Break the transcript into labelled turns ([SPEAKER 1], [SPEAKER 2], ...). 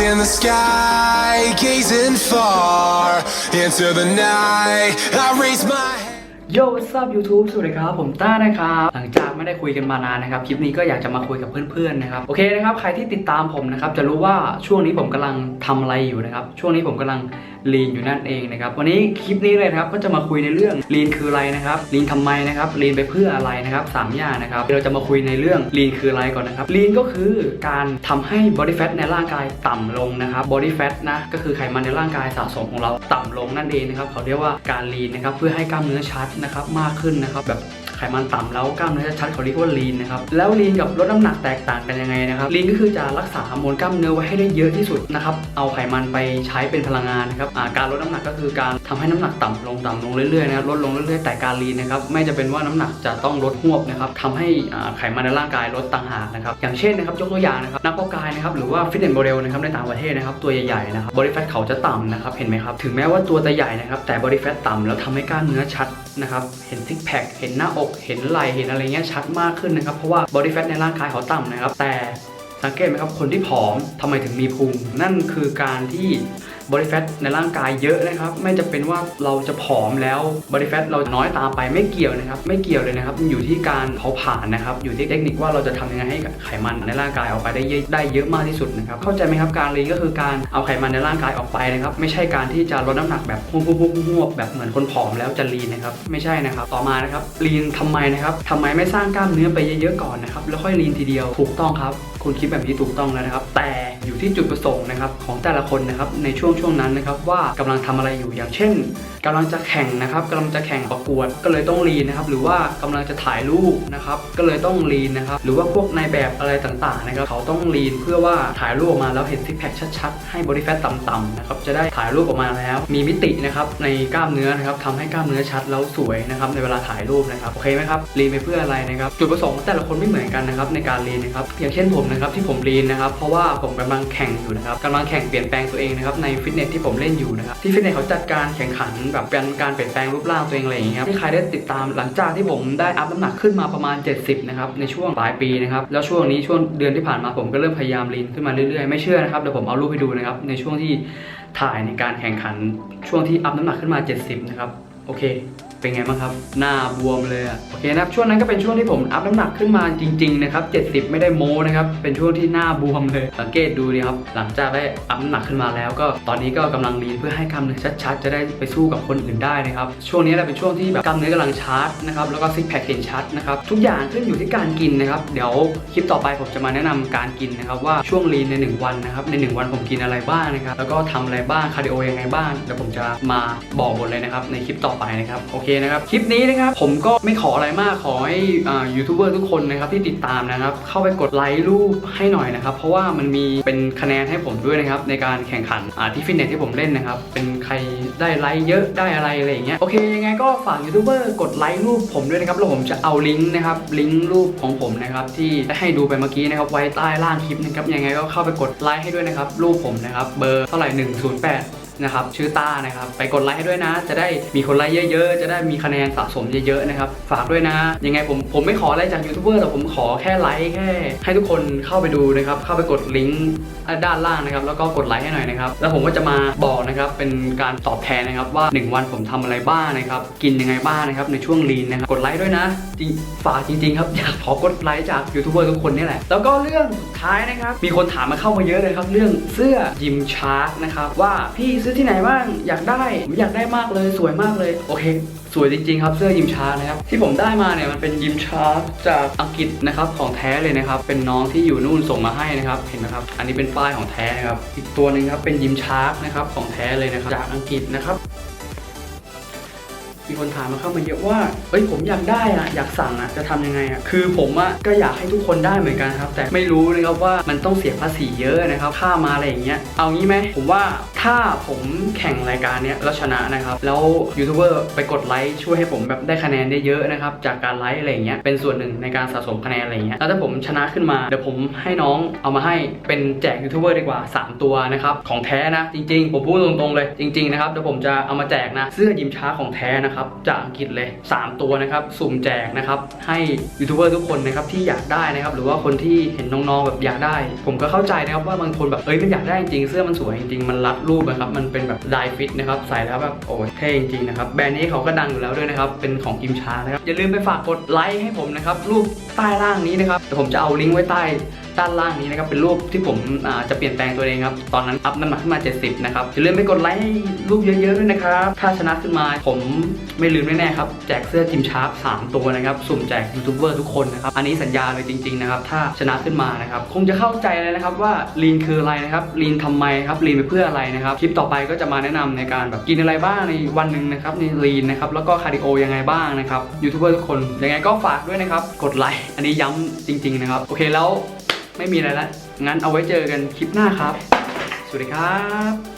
[SPEAKER 1] in the sky, gazing far into the night. I raise my
[SPEAKER 2] โย what's up YouTube สวัสดีครับ ผมต้านะครับ หลังจากไม่ได้คุยกันมานานนะครับ คลิปนี้ก็อยากจะมาคุยกับเพื่อนๆนะครับ โอเคนะครับ ใครที่ติดตามผมนะครับ จะรู้ว่าช่วงนี้ผมกำลังทำอะไรอยู่นะครับ ช่วงนี้ผมกำลัง ลีนอยู่นั่นเองนะครับวันนี้คลิปนี้เลยครับก็จะมาคุยในเรื่องลีนคืออะไรนะครับลีนทำไมนะครับลีนไปเพื่ออะไรนะครับสามอย่างนะครับเราจะมาคุยในเรื่องลีนคืออะไรก่อนนะครับลีนก็คือการทำให้ body fat ในร่างกายต่ำลงนะครับ body fat นะก็คือไขมันในร่างกายสะสมของเราต่ำลงนั่นเองนะครับเขาเรียกว่าการลีนนะครับเพื่อให้กล้ามเนื้อชัดนะครับมากขึ้นนะครับแบบ ไขมันต่ำแล้วกล้ามเนื้อชัดเขาเรียกว่าลีนนะครับแล้วลีนกับลดน้ำหนักแตกต่างกันยังไงนะครับลีนก็คือจะรักษามวลกล้ามเนื้อไว้ให้ได้เยอะที่สุดนะครับเอาไขมันไปใช้เป็นพลังงานนะครับการลดน้ำหนักก็คือการ ทำให้น้ำหนักต่ำลงต่ำลงเรื่อยๆนะครับลดลงเรื่อยๆแต่การลีนนะครับไม่จะเป็นว่าน้ำหนักจะต้องลดหวบนะครับทำให้ไขมันในร่างกายลดต่างหากนะครับอย่างเช่นนะครับยกตัวอย่างนะครับนักเพาะกายนะครับหรือว่าฟิตเนสโมเดลนะครับในต่างประเทศนะครับตัวใหญ่ๆนะครับบริแฟตเขาจะต่ำนะครับเห็นไหมครับถึงแม้ว่าตัวจะใหญ่นะครับแต่บริแฟตต่ำแล้วทำให้กล้ามเนื้อชัดนะครับเห็นซิกแพคเห็นหน้าอกเห็นไหล่เห็นอะไรเงี้ยชัดมากขึ้นนะครับเพราะว่าบริแฟตในร่างกายเขาต่ำนะครับแต่สังเกตไหมครับคนที่ผอมทำไมถึงมีพุงนั่นคือการที่ บริแฟตในร่างกายเยอะนะครับ ไม่จะเป็นว่าเราจะผอมแล้วบริแฟตเราน้อยตามไปไม่เกี่ยวนะครับ ไม่เกี่ยวเลยนะครับมันอยู่ที่การเผาผลาญนะครับ อยู่ที่เทคนิคว่าเราจะทำยังไงให้ไขมันในร่างกายออกไปได้เยอะได้เยอะมากที่สุดนะครับ เข้าใจไหมครับการลีก็คือการเอาไขมันในร่างกายออกไปนะครับ ไม่ใช่การที่จะลดน้ำหนักแบบพุ่งๆๆๆแบบเหมือนคนผอมแล้วจะลีนนะครับ ไม่ใช่นะครับ ต่อมานะครับลีนทำไมนะครับทำไมไม่สร้างกล้ามเนื้อไปเยอะๆก่อนนะครับแล้วค่อยลีนทีเดียวถูกต้องครับ คุณคิดแบบนี้ถูกต้องแล้วนะครับ แต่อยู่ที่จุดประสงค์นะครับของแต่ละคนนะครับในช่วงช่วงนั้นนะครับว่ากำลังทำอะไรอยู่อย่างเช่นกำลังจะแข่งนะครับกำลังจะแข่งประกวดก็เลยต้องลีนนะครับหรือว่ากำลังจะถ่ายรูปนะครับก็เลยต้องลีนนะครับหรือว่าพวกนายแบบอะไรต่างๆนะครับเขาต้องลีนเพื่อว่าถ่ายรูปออกมาแล้วเห็นซิกแพคชัดๆ ให้บริแฟตต่ำๆนะครับจะได้ถ่ายรูปออกมาแล้ว มีมิตินะครับในกล้ามเนื้อนะครับทำให้กล้ามเนื้อชัดแล้วสวยนะครับในเวลาถ่ายรูปนะครับโอเคไหมครับลีนไปเพื่ออะไรนะครับจุดประสงค์แต่ละคนไม่เหมือนกันนะครับในการลีนนะครับอย่างเช่นผมนะครับที่ผมลีนนะครับเพราะว่าผมกำลังแข่งอยู่นะครับกำลังแข่งเปลี่ยนแปลงตัวเองนะครับในฟิตเนสที่ผมเล่นอยู่นะครับที่ฟิตเนสเขาจัดการแข่งขันแบบเป็นการเปลี่ยนแปลงรูปร่างตัวเองอะไรอย่างเงี้ยครับที่ใครได้ติดตามหลังจากที่ผมได้อัพน้ำหนักขึ้นมาประมาณ 70นะครับในช่วงปลายปีนะครับแล้วช่วงนี้ช่วงเดือนที่ผ่านมาผมก็เริ่มพยายามลีนขึ้นมาเรื่อยๆไม่เชื่อนะครับเดี๋ยวผมเอารูปให้ดูนะครับในช่วงที่ถ่ายในการแข่งขันช่วงที่อัพน้ำหนักขึ้นมา 70นะครับโอเค เป็นไงบ้างครับ หน้าบวมเลยอะโอเคนะครับช่วงนั้นก็เป็นช่วงที่ผมอัพน้ำหนักขึ้นมาจริงๆนะครับ70 ไม่ได้โม้นะครับเป็นช่วงที่หน้าบวมเลย สังเกตดูดิครับหลังจากได้อัพน้ำหนักขึ้นมาแล้ว ก็ตอนนี้ก็กำลังลีนเพื่อให้กล้ามเนื้อชัดๆ จะได้ไปสู้กับคนอื่นได้นะครับช่วงนี้แหละเป็นช่วงที่แบบกล้ามเนื้อกำลังชาร์จนะครับแล้วก็ซิกแพคเห็นชัดนะครับทุกอย่างขึ้นอยู่ที่การกินนะครับเดี๋ยวคลิปต่อไปผมจะมาแนะนำการกินนะครับว่าช่วงลีนในหนึ่งวันนะครับในหนึ่งวันผมกินอะไรบ้างนะครับแล้วก็ทำอะไรบ้างคาร์ดิโอยังไงบ้างเดี๋ยวผมจะมาบอกหมดเลยนะครับในคลิปต่อไปนะครับโอเคนะครับ คลิปนี้นะครับ ผมก็ไม่ขออะไรมากขอให้ยูทูบเบอร์ทุกคนนะครับที่ติดตามนะครับ เข้าไปกดไลค์รูปให้หน่อยนะครับ เพราะว่ามันมีเป็นคะแนนให้ผมด้วยนะครับ ในการแข่งขันที่ฟิตเนสที่ผมเล่นนะครับ เป็นใครได้ไลค์เยอะได้อะไรอะไรอย่างเงี้ยโอเคยังไงก็ฝากยูทูบเบอร์กดไลค์รูปผมด้วยนะครับแล้วผมจะเอาลิงก์นะครับลิงก์รูปของผมนะครับที่ได้ให้ดูไปเมื่อกี้นะครับไว้ใต้ล่างคลิปนะครับยังไงก็เข้าไปกดไลค์ให้ด้วยนะครับรูปผมนะครับเบอร์เท่าไหร่108 นะครับชื่อต้านะครับ ไปกดไลค์ให้ด้วยนะ จะได้มีคนไลค์เยอะๆ จะได้มีคะแนนสะสมเยอะๆนะครับฝากด้วยนะ ยังไงผมผมไม่ขออะไรจากยูทูบเบอร์แต่ผมขอแค่ไลค์แค่ ให้ทุกคนเข้าไปดูนะครับเข้าไปกดลิงก์ด้านล่างนะครับ แล้วก็กดไลค์ให้หน่อยนะครับ แล้วผมก็จะมาบอกนะครับเป็นการตอบแทนนะครับว่า 1 วันผมทำอะไรบ้างนะครับ กินยังไงบ้างนะครับในช่วงลีนนะครับกดไลค์ด้วยนะจริงฝากจริงๆครับอยากขอกดไลค์จากยูทูบเบอร์ทุกคนนี่แหละแล้วก็เรื่องสุดท้ายนะครับมีคนถามมาเข้ามาเยอะเลยครับ เรื่องเสื้อยิมชาร์กนะครับว่าพี่ซื้อที่ไหนบ้างอยากได้ผมอยากได้มากเลยสวยมากเลยโอเค สวยจริงๆครับเสื้อยิมชาร์กนะครับที่ผมได้มาเนี่ยมันเป็นยิมชาร์กจากอังกฤษนะครับของแท้เลยนะครับเป็นน้องที่อยู่นู่นส่งมาให้นะครับเห็นไหมครับอันนี้เป็นป้ายของแท้นะครับอีกตัวหนึ่งครับเป็นยิมชาร์กนะครับของแท้เลยนะครับจากอังกฤษนะครับมีคนถามมาเข้ามาเยอะว่า เอ้ยผมอยากได้อะอยากสั่งอะจะทำยังไงอะคือผมอะก็อยากให้ทุกคนได้เหมือนกันครับ แต่ไม่รู้นะครับว่ามันต้องเสียภาษีเยอะนะครับ ค่ามาอะไรอย่างเงี้ย เอางี้ไหมผมว่าถ้าผมแข่งรายการเนี้ยแล้วชนะนะครับ แล้วยูทูบเบอร์ไปกดไลค์ช่วยให้ผมแบบได้คะแนนได้เยอะนะครับ จากการไลค์อะไรเงี้ยเป็นส่วนหนึ่งในการสะสมคะแนนอะไรเงี้ยแล้วถ้าผมชนะขึ้นมาเดี๋ยวผมให้น้องเอามาให้เป็นแจกยูทูบเบอร์ดีกว่า 3 ตัวนะครับของแท้นะจริง ๆ ผมพูดตรงๆเลย จริงๆนะครับเดี๋ยวผมจะเอามาแจกนะเสื้อยิมช้าของแท้นะครับจากอังกฤษเลย 3 ตัวนะครับสุ่มแจกนะครับให้ยูทูบเบอร์ทุกคนนะครับที่อยากได้นะครับหรือว่าคนที่เห็นน้องๆแบบอยากได้ ผมก็เข้าใจนะครับว่าบางคนแบบเอ้ยมันอยากได้จริงเสื้อมันสวยจริงๆมันรัดรูปนะครับมันเป็นแบบลายฟิตนะครับใส่แล้วแบบโอ้เท่จริงๆนะครับแบรนด์นี้เขาก็ดังอยู่แล้วด้วยนะครับเป็นของกิมชานะครับอย่าลืมไปฝากกดไลค์ให้ผมนะครับรูปใต้ล่างนี้นะครับเดี๋ยวผมจะเอาลิงก์ไว้ใต้ ด้านล่างนี้นะครับเป็นรูปที่ผมจะเปลี่ยนแปลงตัวเองครับ ตอนนั้นอัพน้ำหนักขึ้นมา 70 นะครับอย่าลืมไปกดไลค์ให้รูปเยอะๆด้วยนะครับ ถ้าชนะขึ้นมาผมไม่ลืมแน่ๆครับ แจกเสื้อจิมชาร์ป3ตัวนะครับ สุ่มแจกยูทูบเบอร์ทุกคนนะครับ อันนี้สัญญาเลยจริงๆนะครับ ถ้าชนะขึ้นมานะครับ คงจะเข้าใจเลยนะครับว่าลีนคืออะไรนะครับลีนทำไมครับลีนไปเพื่ออะไรนะครับ คลิปต่อไปก็จะมาแนะนำในการแบบกินอะไรบ้างในวันหนึ่งนะครับในลีนนะครับ แล้วก็คาร์ดิโอยังไงบ้างนะครับยูทูบเบอร์ทุกคนยังไงก็ฝากด้วยนะครับ กดไลค์ อันนี้ย้ำจริง ๆ นะครับ โอเคแล้ว ไม่มีอะไรแล้วงั้นเอาไว้เจอกันคลิปหน้าครับ สวัสดีครับ